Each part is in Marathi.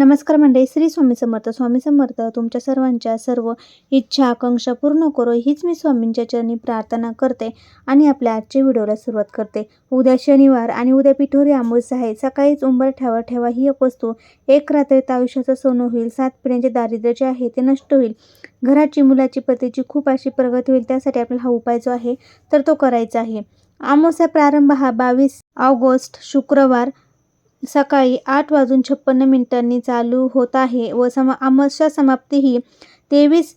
नमस्कार मंडळी श्री स्वामी समर्थ. स्वामी समर्थ तुमच्या सर्वांच्या सर्व इच्छा आकांक्षा पूर्ण करो हीच मी स्वामींच्या चरणी प्रार्थना करते आणि आपल्या आजच्या व्हिडिओला सुरुवात करते. उद्या शनिवार आणि उद्या पिठोरी अमावस्या आहे. सकाळीच उंबरठ्यावर ठेवा ही एक वस्तू. एक रात्रीत आयुष्याचं सोनं होईल. सात पिढ्यांचे दारिद्र्य जे आहे ते नष्ट होईल. घराची मुलाची पतीची खूप अशी प्रगती होईल. त्यासाठी आपल्याला हा उपाय जो आहे तर तो करायचा आहे. आमोसा प्रारंभ हा बावीस ऑगस्ट शुक्रवार सकाळी आठ वाजून छप्पन्न मिनिटांनी चालू होत आहे व समा अमावस्या समाप्ती ही तेवीस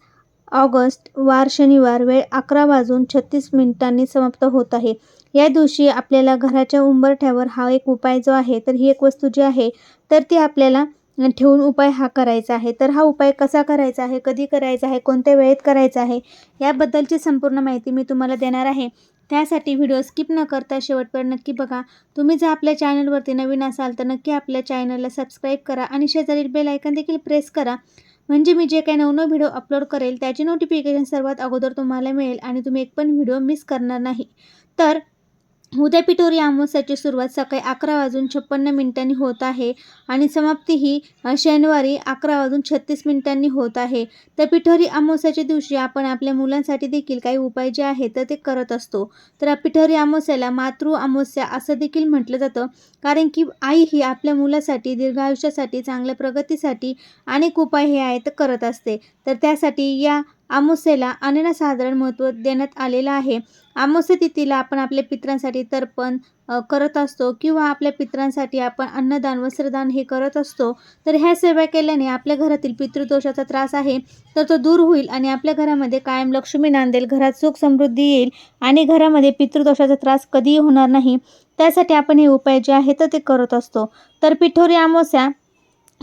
ऑगस्ट वार शनिवार वेळ अकरा वाजून छत्तीस मिनिटांनी समाप्त होत आहे. या दिवशी आपल्याला घराच्या उंबरठ्यावर हा एक उपाय जो आहे तर ही एक वस्तू जी आहे तर ती आपल्याला ठेवून उपाय हा करायचा आहे. तर हा उपाय कसा करायचा आहे कधी करायचा आहे कोणत्या वेळेत करायचा आहे याबद्दलची संपूर्ण माहिती मी तुम्हाला देणार आहे. त्यासाठी व्हिडिओ स्किप न करता शेवटपर्यंत नक्की बघा. तुम्ही जर आपल्या चॅनलवरती नवीन असाल तर नक्की आपल्या चॅनलला सबस्क्राईब करा आणि शेजारील बेल आयकन देखील प्रेस करा. म्हणजे मी जे काही नवनव व्हिडिओ अपलोड करेल त्याची नोटिफिकेशन सर्वात अगोदर तुम्हाला मिळेल आणि तुम्ही एक पण व्हिडिओ मिस करणार नाही. तर उद्या पिठोरी अमावस्याची सुरुवात सकाळी अकरा वाजून छप्पन्न मिनिटांनी होत आहे आणि समाप्ती ही शनिवारी अकरा वाजून छत्तीस मिनिटांनी होत आहे. तर पिठोरी अमावस्याच्या दिवशी आपण आपल्या मुलांसाठी देखील काही उपाय जे आहेत तर ते करत असतो. तर पिठोरी अमावस्याला मातृ अमावस्या असं देखील म्हटलं जातं. कारण की आई ही आपल्या मुलासाठी दीर्घ आयुष्यासाठी चांगल्या प्रगतीसाठी अनेक उपाय हे आहेत करत असते. तर त्यासाठी या आमोसेला अनन्यसाधारण महत्त्व देण्यात आलेलं आहे. आमोसे तिथीला आपण आपल्या पित्रांसाठी तर्पण करत असतो किंवा आपल्या पित्रांसाठी आपण अन्नदान वस्त्रदान हे करत असतो. तर ह्या सेवा केल्याने आपल्या घरातील पितृदोषाचा त्रास आहे तर तो दूर होईल आणि आपल्या घरामध्ये कायम लक्ष्मी नांदेल घरात सुख समृद्धी येईल आणि घरामध्ये पितृदोषाचा त्रास कधीही होणार नाही. त्यासाठी आपण हे उपाय जे आहे तर ते करत असतो. तर पिठोरी आमोस्या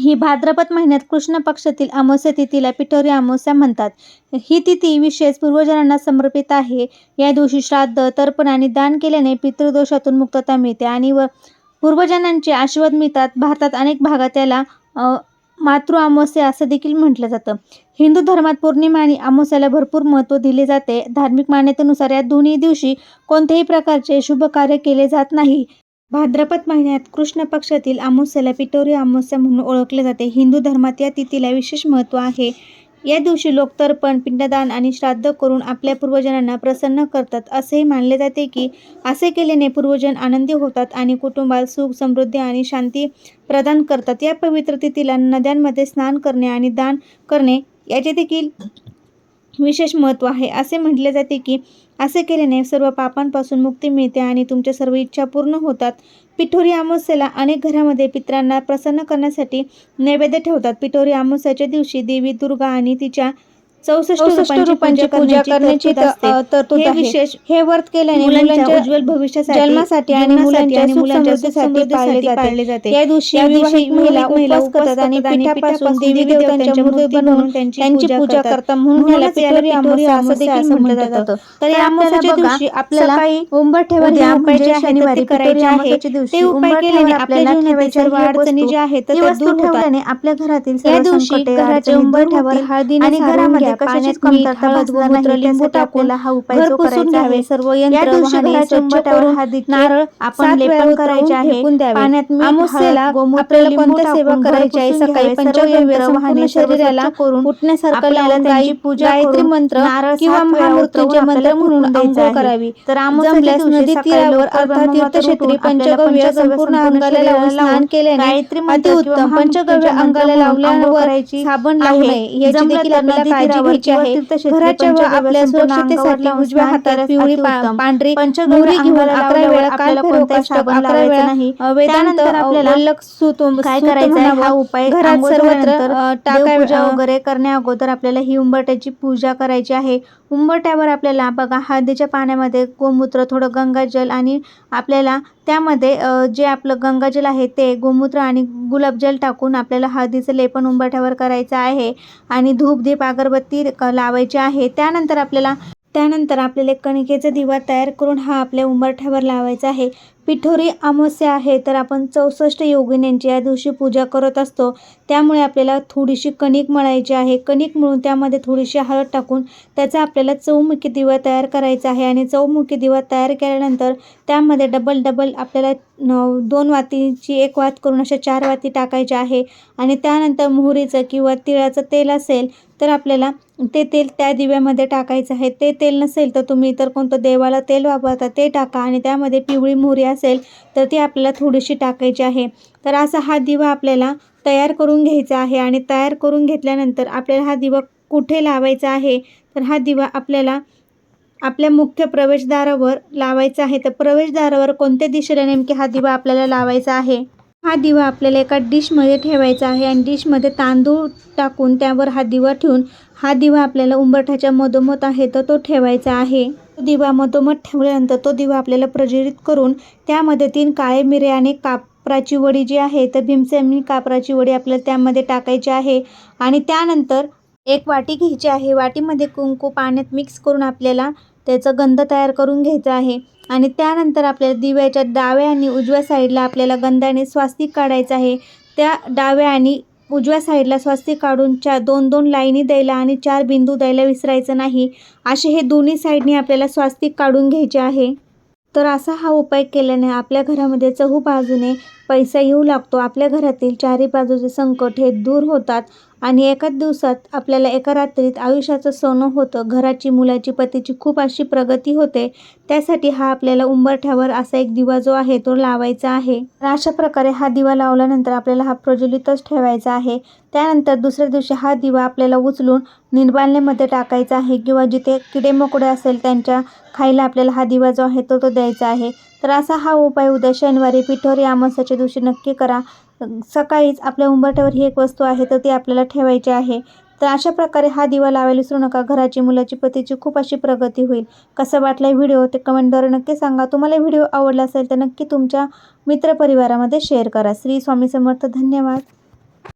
ही भाद्रपद महिन्यात कृष्ण पक्षातील अमावस्या तिथीला पिठोरी अमावस्या म्हणतात. ही तिथी विशेष पूर्वजांना समर्पित आहे. या दिवशी श्राद्ध तर्पण आणि दान केल्याने पितृदोषातून मुक्तता मिळते आणि व पूर्वजनांचे आशीर्वाद मिळतात. भारतात अनेक भागात त्याला मातृ अमावस्या असं देखील म्हटलं जातं. हिंदू धर्मात पौर्णिमा आणि अमावस्याला भरपूर महत्त्व दिले जाते. धार्मिक मान्यतेनुसार या दोन्ही दिवशी कोणत्याही प्रकारचे शुभ कार्य केले जात नाही. भाद्रपद महिन्यात कृष्ण पक्षातील अमावस्याला पिटोरी अमावस्या म्हणून ओळखले जाते. हिंदू धर्मात या तिथीला विशेष महत्त्व आहे. या दिवशी लोक तर्पण पिंडदान आणि श्राद्ध करून आपल्या पूर्वजांना प्रसन्न करतात. असेही मानले जाते की असे केल्याने पूर्वजन आनंदी होतात आणि कुटुंबात सुख समृद्धी आणि शांती प्रदान करतात. या पवित्र तिथीला नद्यांमध्ये स्नान करणे आणि दान करणे याचे देखील विशेष महत्त्व आहे. असे म्हटले जाते की असे केल्याने सर्व पापांपासून मुक्ती मिळते आणि तुमच्या सर्व इच्छा पूर्ण होतात. पिठोरी अमावस्येला अनेक घरामध्ये पित्रांना प्रसन्न करण्यासाठी नैवेद्य ठेवतात. पिठोरी अमावस्याच्या दिवशी देवी दुर्गा आणि तिच्या चौसष्ट रूपांची पूजा करण्याची तरतूद हे विशेष हे व्रत केल्याने मुलांच्या उज्ज्वल भविष्यासाठी जन्मासाठी आणि मुलांच्या समृद्धीसाठी पाळले जाते. या दिवशी महिला उपवास करतात आणि पिठापासून देवी देवतांच्या मूर्ती बनवून त्यांची पूजा करतात. म्हणून याला पिठोरी अमावस्या असं देखील म्हटलं जातं. तर या अमावस्याच्या दिवशी आपल्याला उंबरठ्यावर हे उपाय जे शनिवारी करायचे आहे. ते उपाय केल्याने आपल्या जीवनातील सर्व अडचणी ज्या आहेत त्या दूर होतात आपल्या घरातील या दिवशी घराच्या उंबरठ्यावर हळदी आणि घरामध्ये कशाचीच कमतरता भासणार नाही. लिंबू टाकून हा उपाय जो करायचा आहे. सर्व यंत्र वाहने स्वच्छ करून नारळ आपण लेपन करायचे आहे. पाण्यात अमावस्येला आपल्याला कोणत्या सेवा करायची आहे? सकाळी पंचगव्य वाहने शरीराला करून उठण्यासारखं लावून गायी पूजा गायत्री मंत्र किंवा महामृत्यूंचे मंत्र म्हणून अंघोळ करावी. तर जमल्यास नदी तीरावर अर्थात तीर्थक्षेत्री पंचगव्य संपूर्ण अंगाला लावून स्नान केल्याने गायत्री मंत्र उत्तम पंचगव्य अंगाला लावल्यावर साबण लावू नये याची देखील आपल्याला काळजी घ्यायची आहे घराच्या व आपल्या सुरक्षिततेसाठी उजव्या हातात पिवळी पांढरी मोहरी घेऊन अकरा वेळा अकरा वेळा नाही. वेदांत काय करायचं हा उपाय घरात सर्वत्र टाका वगैरे करण्या अगोदर आपल्याला ही उंबरट्याची पूजा करायची आहे. उंबरट्यावर आपल्याला बघा हळदीच्या पाण्यामध्ये गोमूत्र थोडं गंगाजल आणि आपल्याला त्यामध्ये जे आपलं गंगाजल आहे ते गोमूत्र आणि गुलाबजल टाकून आपल्याला हळदीचं लेपन उंबरठ्यावर करायचं आहे आणि धूप दीप अगरबत्ती क- लावायची आहे. त्यानंतर आपल्याला त्यानंतर आपल्याला कणिकेचा दिवा तयार करून हा आपल्या उंबरठ्यावर लावायचा आहे. पिठोरी अमावस्या आहे तर आपण चौसष्ट योगिन्यांची या दिवशी पूजा करत असतो. त्यामुळे आपल्याला थोडीशी कणिक मळायची आहे. कणिक मळून त्यामध्ये थोडीशी हळद टाकून त्याचा आपल्याला चौमुखी दिवा तयार करायचा आहे आणि चौमुखी दिवा तयार केल्यानंतर त्यामध्ये डबल डबल आपल्याला दोन वातीची एक वात करून अशा चार वाती टाकायच्या आहे. आणि त्यानंतर मोहरीचं किंवा तिळाचं तेल असेल तर आपल्याला ते तेल त्या दिव्यामध्ये टाकायचं आहे. ते तेल नसेल तर तुम्ही इतर कोणतं देवाला तेल वापरता ते टाका आणि त्यामध्ये पिवळी मोहरी असेल तर ती आपल्याला थोडीशी टाकायची आहे. तर असा हा दिवा आपल्याला तयार करून घ्यायचा आहे आणि तयार करून घेतल्यानंतर आपल्याला हा दिवा कुठे लावायचा आहे? तर हा दिवा आपल्याला आपल्या मुख्य प्रवेशद्वारावर लावायचा आहे. तर प्रवेशद्वारावर कोणत्या दिशेला नेमके हा दिवा आपल्याला लावायचा आहे? हा दिवा आपल्याला एका डिशमध्ये ठेवायचा आहे आणि डिशमध्ये तांदूळ टाकून त्यावर हा दिवा ठेवून हा दिवा आपल्याला उंबरठ्याच्या मधोमध आहे तर तो ठेवायचा आहे. तो दिवा मधोमध ठेवल्यानंतर तो दिवा आपल्याला प्रज्वलित करून त्यामध्ये तीन काळे मिरे आणि कापराची वडी जी आहे तर भीमसेनी कापराची वडी आपल्याला त्यामध्ये टाकायची आहे आणि त्यानंतर एक वाटी घ्यायची आहे. वाटीमध्ये कुंकू पाण्यात मिक्स करून आपल्याला त्याचं गंध तयार करून घ्यायचं आहे. आणि त्यानंतर आपल्याला दिव्याच्या डाव्या आणि उजव्या साईडला आपल्याला गंधाने स्वास्तिक काढायचं आहे. त्या डाव्या आणि उजव्या साईडला स्वास्तिक काढून चार दोन दोन लाईनी द्यायला आणि चार बिंदू द्यायला विसरायचं नाही. असे हे दोन्ही साईडने आपल्याला स्वास्तिक काढून घ्यायचे आहे. तर असा हा उपाय केल्याने आपल्या घरामध्ये चहू बाजूने पैसा येऊ लागतो. आपल्या घरातील चारी बाजूचे संकट हे दूर होतात. आणि एकाच दिवसात आपल्याला एका रात्रीत आयुष्याचं सोनं होतं. घराची मुलाची पतीची खूप अशी प्रगती होते. त्यासाठी हा आपल्याला उंबरठ्यावर असा एक दिवा जो आहे तो लावायचा आहे. अशा प्रकारे हा दिवा लावल्यानंतर आपल्याला हा प्रज्वलितच ठेवायचा आहे. त्यानंतर दुसऱ्या दिवशी हा दिवा आपल्याला उचलून निर्बालनेमध्ये टाकायचा आहे किंवा जिथे किडे मोकडे असेल त्यांच्या खायला आपल्याला हा दिवा जो आहे तो तो द्यायचा आहे. तर असा हा उपाय उद्या शनिवारी पिठोरी अमावस्याच्या दिवशी नक्की करा. सकाळीच आपल्या उंबरठ्यावर ही एक वस्तू आहे तर ती आपल्याला ठेवायची आहे. तर अशा प्रकारे हा दिवा लावायला विसरू नका. घराची मुलाची पतीची खूप अशी प्रगती होईल. कसं वाटला व्हिडिओ ते कमेंटद्वारे नक्की सांगा. तुम्हाला व्हिडिओ आवडला असेल तर नक्की तुमच्या मित्रपरिवारामध्ये शेअर करा. श्री स्वामी समर्थ. धन्यवाद.